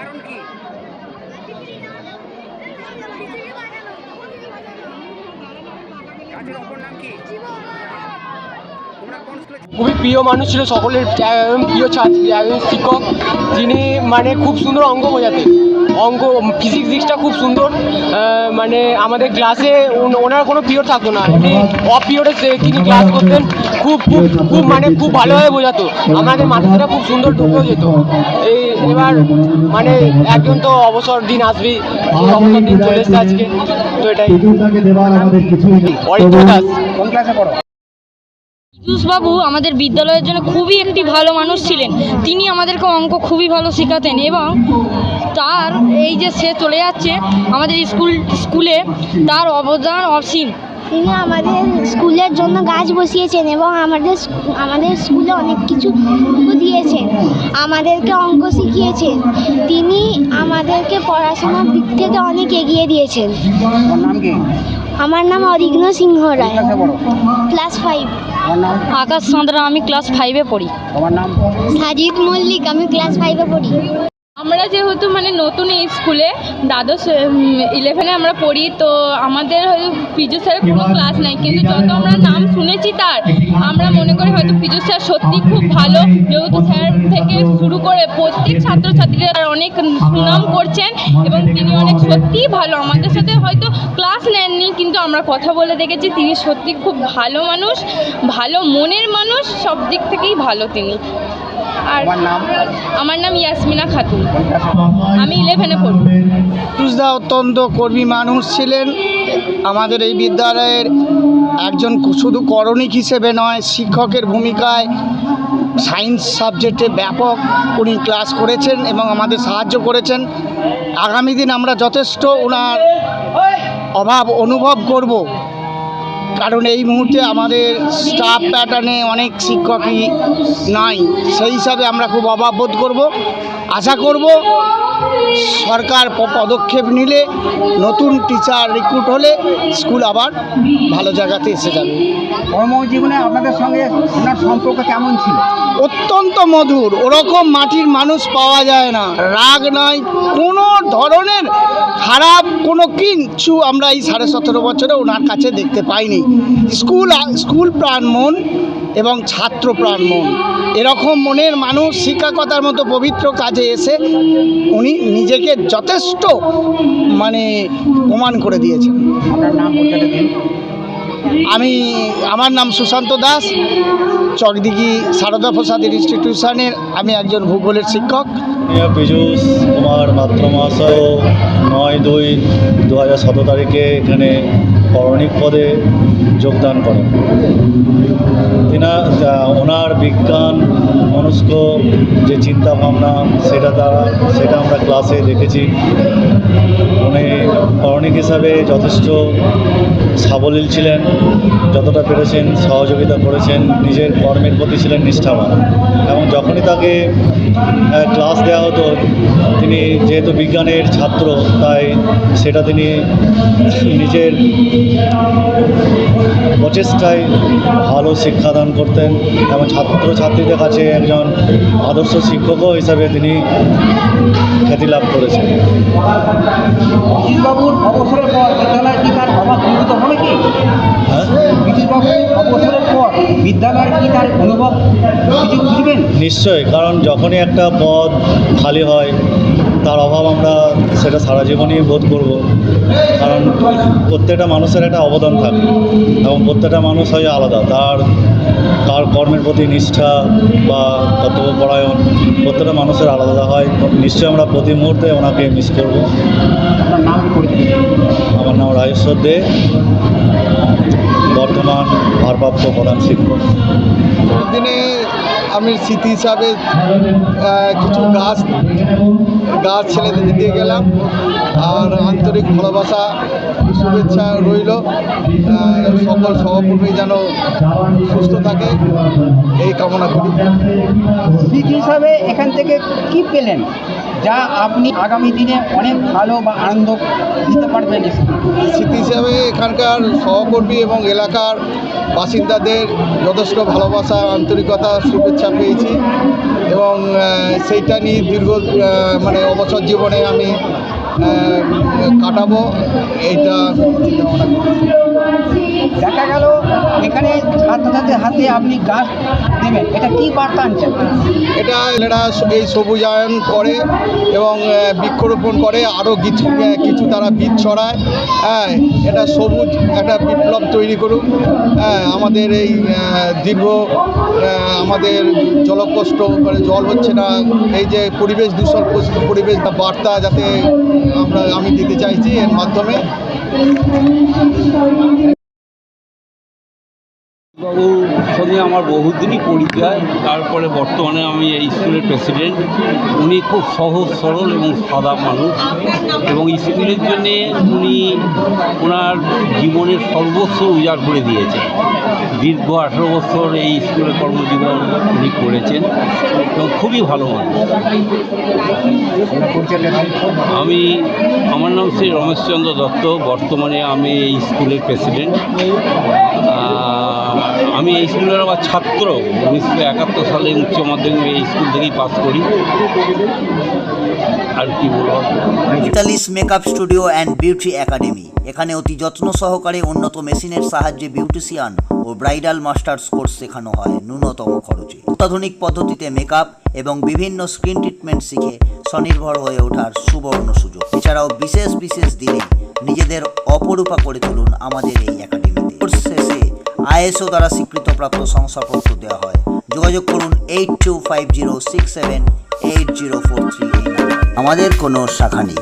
কারণ কি? খুবই প্রিয় মানুষ ছিল সকলের প্রিয় ছাত্রী শিক্ষক, যিনি মানে খুব সুন্দর অঙ্গ বোঝাতেন অঙ্ক ফিজিক্স দিকটা খুব সুন্দর। মানে আমাদের ক্লাসে ওন- ওনার কোনো পিরিয়ড থাকতো না। এমনি অফ পিরিয়ডে তিনি ক্লাস করতেন। খুব খুব খুব মানে খুব ভালোভাবে বোঝাতো। আমাদের মাথাটা খুব সুন্দর ঢুকেও যেত। এই এবার মানে একজন তো অবসর দিন আসবেই। অবসর দিন চলে এসছে আজকে। তো এটাই। অরিত্র দাস কোন ক্লাসে পড়ো? বাবু আমাদের বিদ্যালয়ের জন্য খুবই একটি ভালো মানুষ ছিলেন। তিনি আমাদেরকে অঙ্ক খুবই ভালো শেখাতেন এবং তার এই যে সে চলে যাচ্ছে আমাদের স্কুল স্কুলে তার অবদান অসীম। তিনি আমাদের স্কুলের জন্য গাছ বসিয়েছেন এবং আমাদের আমাদের স্কুলে অনেক কিছু দিয়েছেন। আমাদেরকে অঙ্ক শিখিয়েছেন। তিনি আমাদেরকে পড়াশোনার দিক থেকে অনেক এগিয়ে দিয়েছেন। তোমার নাম কি? আমার নাম অরিগ্ন সিংহ রায়। Class five. আকাশ চন্দ্র আমি ক্লাস ফাইভে পড়ি। তোমার নাম? সাজিদ মল্লিক আমি ক্লাস ফাইভে পড়ি। আমরা যেহেতু মানে নতুন এই স্কুলে দ্বাদশ ইলেভেনে আমরা পড়ি তো আমাদের হয়তো পিজু স্যারের কোনো ক্লাস নাই। কিন্তু যত আমরা নাম শুনেছি তার আমরা মনে করি হয়তো পিজু স্যার সত্যি খুব ভালো। যেহেতু স্যার থেকে শুরু করে প্রত্যেক ছাত্রছাত্রীরা তার অনেক সুনাম করছেন এবং তিনি অনেক সত্যিই ভালো। আমাদের সাথে হয়তো ক্লাস নেননি কিন্তু আমরা কথা বলে দেখেছি। তিনি সত্যি খুব ভালো মানুষ ভালো মনের মানুষ সব দিক থেকেই ভালো তিনি। আর আমার নাম? ইয়াসমিনা খাতুন। আমি ইলেভেনে পড়ি। টুসদা অত্যন্ত কর্মী মানুষ ছিলেন। আমাদের এই বিদ্যালয়ের একজন শুধু করণিক হিসেবে নয় শিক্ষকের ভূমিকায় সায়েন্স সাবজেক্টে ব্যাপক উনি ক্লাস করেছেন এবং আমাদের সাহায্য করেছেন। আগামী দিন আমরা যথেষ্ট ওনার অভাব অনুভব করব। কারণ এই মুহূর্তে আমাদের স্টাফ প্যাটার্নে অনেক শিক্ষকই নাই। সেই হিসাবে আমরা খুব অভাব বোধ করব। আশা করব সরকার পদক্ষেপ নিলে নতুন টিচার রিক্রুট হলে স্কুল আবার ভালো জায়গাতে এসে যাবে। কর্মজীবনে আপনাদের সঙ্গে ওনার সম্পর্ক কেমন ছিল? অত্যন্ত মধুর ওরকম মাটির মানুষ পাওয়া যায় না। রাগ নাই কোনো ধরনের খারাপ কোনো কিছু আমরা এই সাড়ে সতেরো বছরে ওনার কাছে দেখতে পাইনি। স্কুল স্কুল প্রাণ মন এবং ছাত্র প্রাণ মন। এরকম মনের মানুষ শিক্ষকতার মতো পবিত্র কাজে এসে উনি নিজেকে যথেষ্ট মানে প্রমাণ করে দিয়েছেন। আপনার নাম আমি আমার নাম সুশান্ত দাস চকদিঘি সারদা প্রসাদ ইনস্টিটিউশনের আমি একজন ভূগোলের শিক্ষক। পীযুষ পীযূষ কুমার মাত্র মহাশয় নয় দুই দু হাজার সতেরো তারিখে এখানে করণিক পদে যোগদান করেন। তিনা ওনার বিজ্ঞান, মনস্ক যে চিন্তা ভাবনা সেটা দ্বারা, সেটা আমরা ক্লাসে দেখেছি। উনি করণিক হিসাবে যথেষ্ট সাবলীল ছিলেন, যতটা পেরেছেন, সহযোগিতা করেছেন, নিজের কর্মের প্রতি ছিলেন নিষ্ঠাবান। এবং যখনই তাকে ক্লাস দেওয়া হতো, তিনি যেহেতু বিজ্ঞানের ছাত্র, তাই সেটা তিনি নিজের প্রচেষ্টায় ভালো শিক্ষাদান করতেন এবং ছাত্রছাত্রীদের কাছে একজন আদর্শ শিক্ষকও হিসাবে তিনি খ্যাতি লাভ করেছেন। হ্যাঁ? কিছু কারণ যখনই একটা পদ খালি হয় তার অভাব আমরা সেটা সারা জীবনই বোধ করব। কারণ প্রত্যেকটা মানুষের একটা অবদান থাকে এবং প্রত্যেকটা মানুষ হয় আলাদা। তার তার কর্মের প্রতি নিষ্ঠা বা কর্তব্যপরায়ণ প্রত্যেকটা মানুষের আলাদা হয়। নিশ্চয়ই আমরা প্রতি মুহূর্তে ওনাকে মিস করব। আপনার নাম আমার নাম রাজেশ্বর দে। বর্তমান ভারপ্রাপ্ত প্রধান শিক্ষক। আমি স্মৃতি হিসাবে কিছু গাছ গাছ ছেলেদের দিয়ে গেলাম। আর আন্তরিক ভালোবাসা, শুভেচ্ছা রইল। সকল সহকর্মী যেন সুস্থ থাকে। এই কামনা করি স্মৃতি হিসাবে এখান থেকে কি পেলেন যা আপনি আগামী দিনে অনেক ভালো বা আনন্দ দিতে পারবেন? স্মৃতি হিসাবে এখানকার সহকর্মী এবং এলাকার বাসিন্দাদের যথেষ্ট ভালোবাসা আন্তরিকতা শুভেচ্ছা পেয়েছি এবং সেইটা নিয়ে দীর্ঘ মানে অবসর জীবনে আমি কাটাবো এইটা চিন্তা ভাবনা করছি দেখা গেল, এখানে ছাত্রছাত্রীর হাতে আপনি গাছ দেবেন। এটা কি বার্তা আনছেন? এটা এরা এই সবুজায়ন করে এবং বৃক্ষরোপণ করে আরও কিছু কিছু তারা বীজ ছড়ায়। হ্যাঁ এটা সবুজ একটা বিপ্লব তৈরি করুক। হ্যাঁ আমাদের এই দীর্ঘ আমাদের জলকষ্ট মানে জল হচ্ছে না, এই যে পরিবেশ দূষণ পরিবেশ, বার্তা যাতে আমরা, আমি দিতে চাইছি এর মাধ্যমে। Thank you. বাবুর সঙ্গে আমার বহুদিনই পরিচয়, তারপরে বর্তমানে আমি এই স্কুলের প্রেসিডেন্ট। উনি খুব সহজ, সরল এবং সাদা মানুষ এবং স্কুলের জন্যে উনি ওনার জীবনের সর্বস্ব উজাড় করে দিয়েছেন। দীর্ঘ আঠেরো বছর এই স্কুলে কর্মজীবন উনি করেছেন এবং খুবই ভালো মানুষ। আমি, আমার নাম শ্রী রমেশচন্দ্র দত্ত, বর্তমানে আমি এই স্কুলের প্রেসিডেন্ট। আমি এই স্কুলের আবার ছাত্র, উনিশশো একাত্তর সালে উচ্চ মাধ্যমিক এই স্কুল থেকেই পাস করি। আর কি বলব? Italis makeup studio and beauty academy এখানে অতি যত্ন সহকারে উন্নত মেশিনের সাহায্যে বিউটিশিয়ান ও ব্রাইডাল মাস্টার্স কোর্স শেখানো হয় ন্যূনতম খরচে। অত্যাধুনিক পদ্ধতিতে মেকআপ এবং বিভিন্ন স্ক্রিন ট্রিটমেন্ট শিখে স্বনির্ভর হয়ে ওঠার সুবর্ণ সুযোগ। এছাড়াও বিশেষ বিশেষ দিনে নিজেদের অপরূপা করে তুলুন আমাদের এই একাডেমিতে কোর্স শেষে আইএসও দ্বারা স্বীকৃতপ্রাপ্ত শংসাপত্র দেওয়া হয়। যোগাযোগ করুন eight two five zero six seven eight zero four three আমাদের কোনো শাখা নেই।